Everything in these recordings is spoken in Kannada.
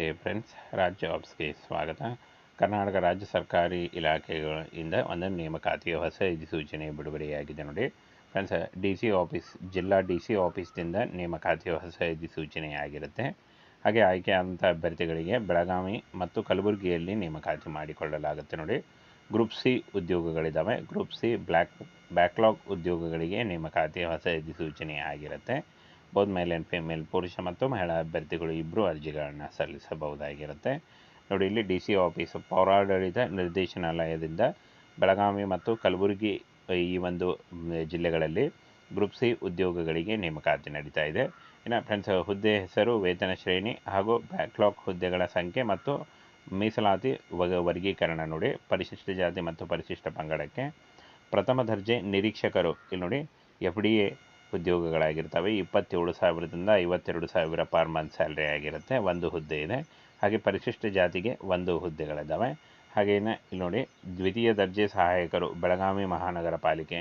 ನಮಸ್ತೆ ಫ್ರೆಂಡ್ಸ್, ರಾಜ್ಯ ಆಫೀಸ್ಗೆ ಸ್ವಾಗತ. ಕರ್ನಾಟಕ ರಾಜ್ಯ ಸರ್ಕಾರಿ ಇಲಾಖೆಗಳಿಂದ ಒಂದು ನೇಮಕಾತಿಯ ಹೊಸ ಅಧಿಸೂಚನೆ ಬಿಡುಗಡೆಯಾಗಿದೆ ನೋಡಿ. ಫ್ರೆಂಡ್ಸ್, ಡಿ ಸಿ ಆಫೀಸ್, ಜಿಲ್ಲಾ ಡಿ ಸಿ ಆಫೀಸ್ನಿಂದ ನೇಮಕಾತಿಯ ಹೊಸ ಅಧಿಸೂಚನೆಯಾಗಿರುತ್ತೆ. ಹಾಗೆ ಆಯ್ಕೆಯಾದಂಥ ಅಭ್ಯರ್ಥಿಗಳಿಗೆ ಬೆಳಗಾವಿ ಮತ್ತು ಕಲಬುರಗಿಯಲ್ಲಿ ನೇಮಕಾತಿ ಮಾಡಿಕೊಳ್ಳಲಾಗುತ್ತೆ ನೋಡಿ. ಗ್ರೂಪ್ ಸಿ ಉದ್ಯೋಗಗಳಿದ್ದಾವೆ ಗ್ರೂಪ್ ಸಿ ಬ್ಲ್ಯಾಕ್ ಬ್ಯಾಕ್ಲಾಗ್ ಉದ್ಯೋಗಗಳಿಗೆ ನೇಮಕಾತಿಯ ಹೊಸ ಅಧಿಸೂಚನೆ ಆಗಿರುತ್ತೆ ಬೋತ್ ಮೇಲ್ ಆ್ಯಂಡ್ ಫಿಮೇಲ್ ಪುರುಷ ಮತ್ತು ಮಹಿಳಾ ಅಭ್ಯರ್ಥಿಗಳು ಇಬ್ಬರು ಅರ್ಜಿಗಳನ್ನು ಸಲ್ಲಿಸಬಹುದಾಗಿರುತ್ತೆ. ನೋಡಿ, ಇಲ್ಲಿ ಡಿ ಸಿ ಆಫೀಸ್ ಪೌರಾಡಳಿತ ನಿರ್ದೇಶನಾಲಯದಿಂದ ಬೆಳಗಾವಿ ಮತ್ತು ಕಲಬುರಗಿ, ಈ ಒಂದು ಜಿಲ್ಲೆಗಳಲ್ಲಿ ಗ್ರೂಪ್ ಸಿ ಉದ್ಯೋಗಗಳಿಗೆ ನೇಮಕಾತಿ ನಡೀತಾ ಇದೆ. ಇನ್ನು ಫ್ರೆಂಡ್ಸ್ ಹುದ್ದೆ ಹೆಸರು, ವೇತನ ಶ್ರೇಣಿ ಹಾಗೂ ಬ್ಯಾಕ್ಲಾಗ್ ಹುದ್ದೆಗಳ ಸಂಖ್ಯೆ ಮತ್ತು ಮೀಸಲಾತಿ ವರ್ಗೀಕರಣ ನೋಡಿ, ಪರಿಶಿಷ್ಟ ಜಾತಿ ಮತ್ತು ಪರಿಶಿಷ್ಟ ಪಂಗಡಕ್ಕೆ ಪ್ರಥಮ ದರ್ಜೆ ನಿರೀಕ್ಷಕರು. ಇಲ್ಲಿ ನೋಡಿ ಎಫ್ ಡಿ ಎ ಉದ್ಯೋಗಗಳಾಗಿರ್ತವೆ. ಇಪ್ಪತ್ತೇಳು ಸಾವಿರದಿಂದ ಐವತ್ತೆರಡು ಸಾವಿರ ಪರ್ ಮಂತ್ ಸ್ಯಾಲ್ರಿ ಆಗಿರುತ್ತೆ. ಒಂದು ಹುದ್ದೆ ಇದೆ. ಹಾಗೆ ಪರಿಶಿಷ್ಟ ಜಾತಿಗೆ ಒಂದು ಹುದ್ದೆಗಳಿದ್ದಾವೆ ಹಾಗೆಯೇ ಇಲ್ಲಿ ನೋಡಿ, ದ್ವಿತೀಯ ದರ್ಜೆ ಸಹಾಯಕರು ಬೆಳಗಾವಿ ಮಹಾನಗರ ಪಾಲಿಕೆ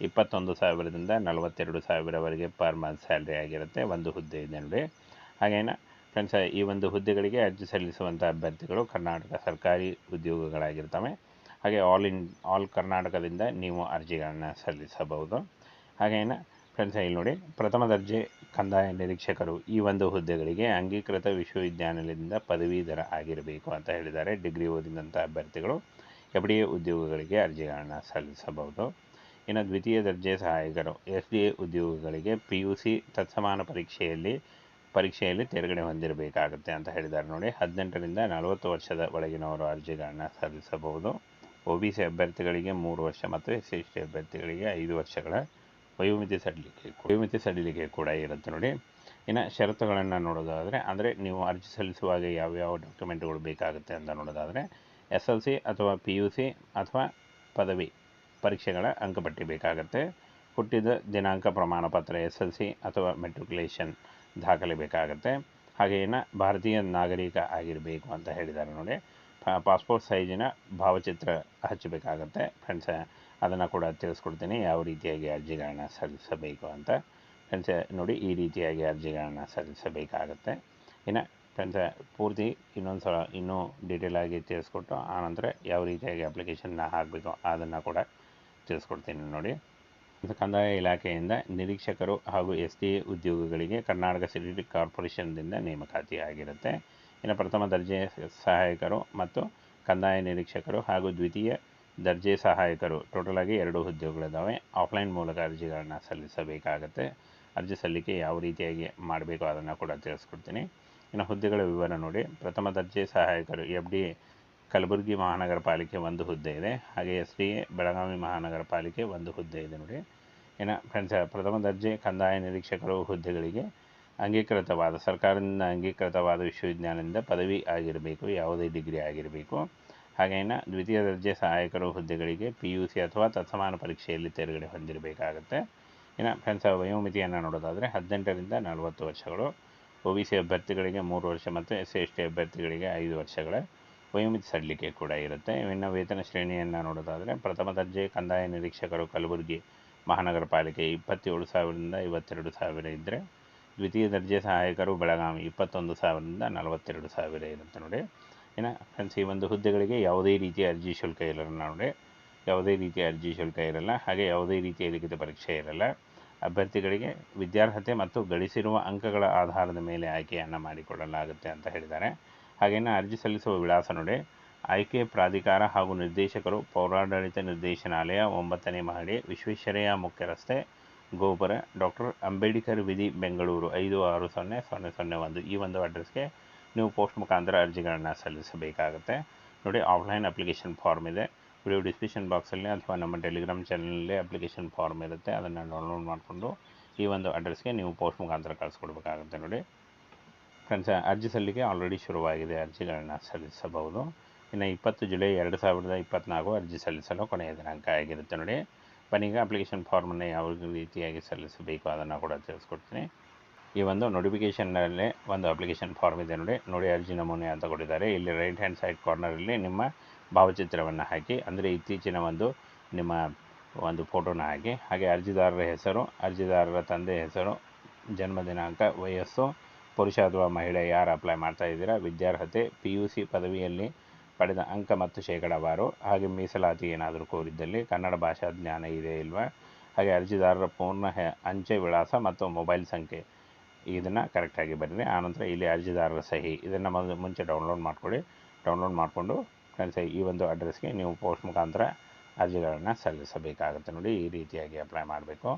ಇಪ್ಪತ್ತೊಂದು ಸಾವಿರದಿಂದ ನಲವತ್ತೆರಡು ಸಾವಿರವರೆಗೆ ಪರ್ ಮಂತ್ ಸ್ಯಾಲ್ರಿ ಆಗಿರುತ್ತೆ. ಒಂದು ಹುದ್ದೆ ಇದೆ ನೋಡಿ. ಹಾಗೇನ ಫ್ರೆಂಡ್ಸ್ ಈ ಒಂದು ಹುದ್ದೆಗಳಿಗೆ ಅರ್ಜಿ ಸಲ್ಲಿಸುವಂಥ ಅಭ್ಯರ್ಥಿಗಳು ಕರ್ನಾಟಕ ಸರ್ಕಾರಿ ಉದ್ಯೋಗಗಳಾಗಿರ್ತವೆ. ಹಾಗೆ ಆಲ್ ಇನ್ ಆಲ್ ಕರ್ನಾಟಕದಿಂದ ನೀವು ಅರ್ಜಿಗಳನ್ನು ಸಲ್ಲಿಸಬಹುದು. ಹಾಗೇನ ಫ್ರೆಂಡ್ಸ್ ಇಲ್ಲಿ ನೋಡಿ, ಪ್ರಥಮ ದರ್ಜೆ ಕಂದಾಯ ನಿರೀಕ್ಷಕರು ಈ ಒಂದು ಹುದ್ದೆಗಳಿಗೆ ಅಂಗೀಕೃತ ವಿಶ್ವವಿದ್ಯಾನಿಲಯದಿಂದ ಪದವೀಧರ ಆಗಿರಬೇಕು ಅಂತ ಹೇಳಿದ್ದಾರೆ. ಡಿಗ್ರಿ ಓದಿದಂಥ ಅಭ್ಯರ್ಥಿಗಳು ಎಫ್ ಡಿ ಎ ಉದ್ಯೋಗಗಳಿಗೆ ಅರ್ಜಿಗಳನ್ನು ಸಲ್ಲಿಸಬಹುದು. ಇನ್ನು ದ್ವಿತೀಯ ದರ್ಜೆ ಸಹಾಯಕರು ಎಸ್ ಡಿ ಎ ಉದ್ಯೋಗಗಳಿಗೆ ಪಿ ಯು ಸಿ ತತ್ಸಮಾನ ಪರೀಕ್ಷೆಯಲ್ಲಿ ಪರೀಕ್ಷೆಯಲ್ಲಿ ತೇರ್ಗಡೆ ಹೊಂದಿರಬೇಕಾಗುತ್ತೆ ಅಂತ ಹೇಳಿದ್ದಾರೆ. ನೋಡಿ, ಹದಿನೆಂಟರಿಂದ ನಲವತ್ತು ವರ್ಷದ ಒಳಗಿನವರು ಅರ್ಜಿಗಳನ್ನು ಸಲ್ಲಿಸಬಹುದು. ಒ ಬಿ ಸಿ ಅಭ್ಯರ್ಥಿಗಳಿಗೆ ಮೂರು ವರ್ಷ ಮತ್ತು ಎಸ್ ಸಿ ಎಸ್ ಟಿ ಅಭ್ಯರ್ಥಿಗಳಿಗೆ ಐದು ವರ್ಷಗಳ ವಯೋಮಿತಿ ಸಡಿಲಿಕೆ ವಯೋಮಿತಿ ಸಡಿಲಿಕೆ ಕೂಡ ಇರುತ್ತೆ ನೋಡಿ. ಇನ್ನು ಷರತ್ತುಗಳನ್ನು ನೋಡೋದಾದರೆ, ಅಂದರೆ ನೀವು ಅರ್ಜಿ ಸಲ್ಲಿಸುವಾಗ ಯಾವ್ಯಾವ ಡಾಕ್ಯುಮೆಂಟ್ಗಳು ಬೇಕಾಗುತ್ತೆ ಅಂತ ನೋಡೋದಾದರೆ ಎಸ್ ಎಲ್ ಸಿ ಅಥವಾ ಪಿ ಯು ಸಿ ಅಥವಾ ಪದವಿ ಪರೀಕ್ಷೆಗಳ ಅಂಕಪಟ್ಟಿ ಬೇಕಾಗುತ್ತೆ. ಹುಟ್ಟಿದ ದಿನಾಂಕ ಪ್ರಮಾಣಪತ್ರ ಎಸ್ ಎಲ್ ಸಿ ಅಥವಾ ಮೆಟ್ರಿಕ್ಯುಲೇಷನ್ ದಾಖಲೆ ಬೇಕಾಗುತ್ತೆ. ಹಾಗೆಯೇ ಭಾರತೀಯ ನಾಗರಿಕ ಆಗಿರಬೇಕು ಅಂತ ಹೇಳಿದ್ದಾರೆ ನೋಡಿ. ಪಾಸ್ಪೋರ್ಟ್ ಸೈಜಿನ ಭಾವಚಿತ್ರ ಹಚ್ಚಬೇಕಾಗತ್ತೆ. ಫ್ರೆಂಡ್ಸ್ ಅದನ್ನು ಕೂಡ ತಿಳಿಸ್ಕೊಡ್ತೀನಿ. ಯಾವ ರೀತಿಯಾಗಿ ಅರ್ಜಿಗಳನ್ನ ಸಲ್ಲಿಸಬೇಕು ಅಂತ. ಫ್ರೆಂಡ್ಸ್, ನೋಡಿ ಈ ರೀತಿಯಾಗಿ ಅರ್ಜಿಗಳನ್ನ ಸಲ್ಲಿಸಬೇಕಾಗತ್ತೆ. ಇನ್ನು ಫ್ರೆಂಡ್ಸ್, ಪೂರ್ತಿ ಇನ್ನೊಂದು ಸಲ ಇನ್ನೂ ಡೀಟೇಲಾಗಿ ತಿಳಿಸ್ಕೊಟ್ಟು, ಆನಂತರ ಯಾವ ರೀತಿಯಾಗಿ ಅಪ್ಲಿಕೇಶನ್ನ ಹಾಕಬೇಕು ಅದನ್ನು ಕೂಡ ತಿಳಿಸ್ಕೊಡ್ತೀನಿ ನೋಡಿ. ಕಂದಾಯ ಇಲಾಖೆಯಿಂದ ನಿರೀಕ್ಷಕರು ಹಾಗೂ ಎಸ್ ಟಿ ಉದ್ಯೋಗಗಳಿಗೆ ಕರ್ನಾಟಕ ಸಿಟಿ ಕಾರ್ಪೊರೇಷನ್ದಿಂದ ನೇಮಕಾತಿ ಆಗಿರುತ್ತೆ ಇನ್ನು ಪ್ರಥಮ ದರ್ಜೆ ಸಹಾಯಕರು ಮತ್ತು ಕಂದಾಯ ನಿರೀಕ್ಷಕರು ಹಾಗೂ ದ್ವಿತೀಯ ದರ್ಜೆ ಸಹಾಯಕರು. ಟೋಟಲ್ ಆಗಿ ಎರಡು ಹುದ್ದೆಗಳಿದ್ದಾವೆ ಆಫ್ಲೈನ್ ಮೂಲಕ ಅರ್ಜಿಗಳನ್ನು ಸಲ್ಲಿಸಬೇಕಾಗತ್ತೆ. ಅರ್ಜಿ ಸಲ್ಲಿಕೆ ಯಾವ ರೀತಿಯಾಗಿ ಮಾಡಬೇಕು ಅದನ್ನು ಕೂಡ ತಿಳಿಸ್ಕೊಡ್ತೀನಿ. ಇನ್ನು ಹುದ್ದೆಗಳ ವಿವರ ನೋಡಿ. ಪ್ರಥಮ ದರ್ಜೆ ಸಹಾಯಕರು. ಎಫ್ ಡಿ ಕಲಬುರಗಿ ಮಹಾನಗರ ಪಾಲಿಕೆ ಒಂದು ಹುದ್ದೆ ಇದೆ. ಹಾಗೆ ಎಸ್ ಡಿ ಎ ಬೆಳಗಾವಿ ಮಹಾನಗರ ಪಾಲಿಕೆ ಒಂದು ಹುದ್ದೆ ಇದೆ ನೋಡಿ. ಇನ್ನು ಫ್ರೆಂಡ್ಸ್ ಪ್ರಥಮ ದರ್ಜೆ ಕಂದಾಯ ನಿರೀಕ್ಷಕರು ಹುದ್ದೆಗಳಿಗೆ ಅಂಗೀಕೃತವಾದ, ಸರ್ಕಾರದಿಂದ ಅಂಗೀಕೃತವಾದ ವಿಶ್ವವಿದ್ಯಾಲಯದಿಂದ ಪದವಿ ಆಗಿರಬೇಕು, ಯಾವುದೇ ಡಿಗ್ರಿ ಆಗಿರಬೇಕು. ಹಾಗೇನ ದ್ವಿತೀಯ ದರ್ಜೆ ಸಹಾಯಕರು ಹುದ್ದೆಗಳಿಗೆ ಪಿ ಯು ಸಿ ಅಥವಾ ತತ್ಸಮಾನ ಪರೀಕ್ಷೆಯಲ್ಲಿ ತೇರ್ಗಡೆ ಹೊಂದಿರಬೇಕಾಗುತ್ತೆ. ಇನ್ನು ಫ್ರೆಂಡ್ಸ್ ವಯೋಮಿತಿಯನ್ನು ನೋಡೋದಾದರೆ ಹದಿನೆಂಟರಿಂದ ನಲವತ್ತು ವರ್ಷಗಳು. ಒ ಬಿ ಸಿ ಅಭ್ಯರ್ಥಿಗಳಿಗೆ ಮೂರು ವರ್ಷ ಮತ್ತು ಎಸ್ ಸಿ ಎಸ್ ಟಿ ಅಭ್ಯರ್ಥಿಗಳಿಗೆ ಐದು ವರ್ಷಗಳ ವಯೋಮಿತಿ ಸಡಲಿಕೆ ಕೂಡ ಇರುತ್ತೆ. ಇನ್ನು ವೇತನ ಶ್ರೇಣಿಯನ್ನು ನೋಡೋದಾದರೆ ಪ್ರಥಮ ದರ್ಜೆ ಕಂದಾಯ ನಿರೀಕ್ಷಕರು ಕಲಬುರಗಿ ಮಹಾನಗರ ಪಾಲಿಕೆ ಇಪ್ಪತ್ತೇಳು ಸಾವಿರದಿಂದ ಐವತ್ತೆರಡು ಸಾವಿರ ಇದ್ದರೆ ದ್ವಿತೀಯ ದರ್ಜೆ ಸಹಾಯಕರು ಬೆಳಗಾವಿ ಇಪ್ಪತ್ತೊಂದು ಸಾವಿರದಿಂದ ನಲವತ್ತೆರಡು ಸಾವಿರ ಇರುತ್ತೆ ನೋಡಿ. ಇನ್ನು ಫ್ರೆಂಡ್ಸ್ ಈ ಒಂದು ಹುದ್ದೆಗಳಿಗೆ ಯಾವುದೇ ರೀತಿಯ ಅರ್ಜಿ ಶುಲ್ಕ ಇರಲ್ಲ ನೋಡಿ ಯಾವುದೇ ರೀತಿಯ ಅರ್ಜಿ ಶುಲ್ಕ ಇರಲ್ಲ. ಹಾಗೆ ಯಾವುದೇ ರೀತಿಯ ಲಿಖಿತ ಪರೀಕ್ಷೆ ಇರಲ್ಲ. ಅಭ್ಯರ್ಥಿಗಳಿಗೆ ವಿದ್ಯಾರ್ಹತೆ ಮತ್ತು ಗಳಿಸಿರುವ ಅಂಕಗಳ ಆಧಾರದ ಮೇಲೆ ಆಯ್ಕೆಯನ್ನು ಮಾಡಿಕೊಳ್ಳಲಾಗುತ್ತೆ ಅಂತ ಹೇಳಿದ್ದಾರೆ. ಹಾಗೆಯೇ ಅರ್ಜಿ ಸಲ್ಲಿಸುವ ವಿಳಾಸ ನೋಡಿ. ಆಯ್ಕೆ ಪ್ರಾಧಿಕಾರ ಹಾಗೂ ನಿರ್ದೇಶಕರು ಪೌರಾಡಳಿತ ನಿರ್ದೇಶನಾಲಯ ಒಂಬತ್ತನೇ ಮಹಡಿ, ವಿಶ್ವೇಶ್ವರಯ್ಯ ಮುಖ್ಯ ರಸ್ತೆ, ಗೋಪುರ, ಡಾಕ್ಟರ್ ಅಂಬೇಡ್ಕರ್ ವಿಧಿ ಬೆಂಗಳೂರು ಐದು ಆರು ಸೊನ್ನೆ ಸೊನ್ನೆ ಸೊನ್ನೆ ಒಂದು ಈ ಒಂದು ಅಡ್ರೆಸ್ಗೆ ನೀವು ಪೋಸ್ಟ್ ಮುಖಾಂತರ ಅರ್ಜಿಗಳನ್ನು ಸಲ್ಲಿಸಬೇಕಾಗುತ್ತೆ. ನೋಡಿ, ಆಫ್ಲೈನ್ ಅಪ್ಲಿಕೇಶನ್ ಫಾರ್ಮ್ ಇದೆ. ವಿಡಿಯೋ ಡಿಸ್ಕ್ರಿಪ್ಷನ್ ಬಾಕ್ಸಲ್ಲಿ ಅಥವಾ ನಮ್ಮ ಟೆಲಿಗ್ರಾಮ್ ಚಾನಲಲ್ಲಿ ಅಪ್ಲಿಕೇಶನ್ ಫಾರ್ಮ್ ಇರುತ್ತೆ. ಅದನ್ನು ಡೌನ್ಲೋಡ್ ಮಾಡಿಕೊಂಡು ಈ ಒಂದು ಅಡ್ರೆಸ್ಗೆ ನೀವು ಪೋಸ್ಟ್ ಮುಖಾಂತರ ಕಳಿಸ್ಕೊಡ್ಬೇಕಾಗುತ್ತೆ ನೋಡಿ. ಫ್ರೆಂಡ್ಸ್, ಅರ್ಜಿ ಸಲ್ಲಿಕೆ ಆಲ್ರೆಡಿ ಶುರುವಾಗಿದೆ. ಅರ್ಜಿಗಳನ್ನು ಸಲ್ಲಿಸಬಹುದು. ಇನ್ನು ಇಪ್ಪತ್ತು ಜುಲೈ ಎರಡು ಸಾವಿರದ ಇಪ್ಪತ್ತ್ನಾಲ್ಕು ಅರ್ಜಿ ಸಲ್ಲಿಸಲು ಕೊನೆಯ ದಿನಾಂಕ ಆಗಿರುತ್ತೆ ನೋಡಿ. ಬನ್ನಿಗೆ ಅಪ್ಲಿಕೇಶನ್ ಫಾರ್ಮನ್ನು ಯಾವ ರೀತಿಯಾಗಿ ಸಲ್ಲಿಸಬೇಕು ಅದನ್ನು ಕೂಡ ತಿಳಿಸ್ಕೊಡ್ತೀನಿ. ಈ ಒಂದು ನೋಟಿಫಿಕೇಷನ್ನಲ್ಲೇ ಒಂದು ಅಪ್ಲಿಕೇಶನ್ ಫಾರ್ಮ್ ಇದೆ ನೋಡಿ. ನೋಡಿ ಅರ್ಜಿ ನಮೂನೆ ಅಂತ ಕೊಟ್ಟಿದ್ದಾರೆ. ಇಲ್ಲಿ ರೈಟ್ ಹ್ಯಾಂಡ್ ಸೈಡ್ ಕಾರ್ನರಲ್ಲಿ ನಿಮ್ಮ ಭಾವಚಿತ್ರವನ್ನು ಹಾಕಿ, ಅಂದರೆ ಇತ್ತೀಚಿನ ಒಂದು ನಿಮ್ಮ ಒಂದು ಫೋಟೋನ ಹಾಕಿ. ಹಾಗೆ ಅರ್ಜಿದಾರರ ಹೆಸರು, ಅರ್ಜಿದಾರರ ತಂದೆ ಹೆಸರು, ಜನ್ಮ ದಿನಾಂಕ, ವಯಸ್ಸು, ಪುರುಷ ಅಥವಾ ಮಹಿಳೆ ಯಾರು ಅಪ್ಲೈ ಮಾಡ್ತಾ ಇದ್ದೀರಾ, ವಿದ್ಯಾರ್ಹತೆ ಪಿ ಯು ಸಿ ಪದವಿಯಲ್ಲಿ ಪಡೆದ ಅಂಕ ಮತ್ತು ಶೇಕಡಾವಾರು, ಹಾಗೆ ಮೀಸಲಾತಿ ಏನಾದರೂ ಕೋರಿದ್ದಲ್ಲಿ ಕನ್ನಡ ಭಾಷಾ ಜ್ಞಾನ ಇದೆ ಇಲ್ವಾ? ಹಾಗೆ ಅರ್ಜಿದಾರರ ಪೂರ್ಣ ಅಂಚೆ ವಿಳಾಸ ಮತ್ತು ಮೊಬೈಲ್ ಸಂಖ್ಯೆ. ಇದನ್ನು ಕರೆಕ್ಟಾಗಿ ಬರೀರಿ ಆನಂತರ ಇಲ್ಲಿ ಅರ್ಜಿದಾರರ ಸಹಿ, ಇದನ್ನು ಮೊದಲು ಮುಂಚೆ ಡೌನ್ಲೋಡ್ ಮಾಡ್ಕೊಳ್ಳಿ. ಡೌನ್ಲೋಡ್ ಮಾಡಿಕೊಂಡು ಫ್ರೆಂಡ್ಸ್, ಈ ಒಂದು ಅಡ್ರೆಸ್ಗೆ ನೀವು ಪೋಸ್ಟ್ ಮುಖಾಂತರ ಅರ್ಜಿಗಳನ್ನು ಸಲ್ಲಿಸಬೇಕಾಗುತ್ತೆ. ನೋಡಿ, ಈ ರೀತಿಯಾಗಿ ಅಪ್ಲೈ ಮಾಡಬೇಕು.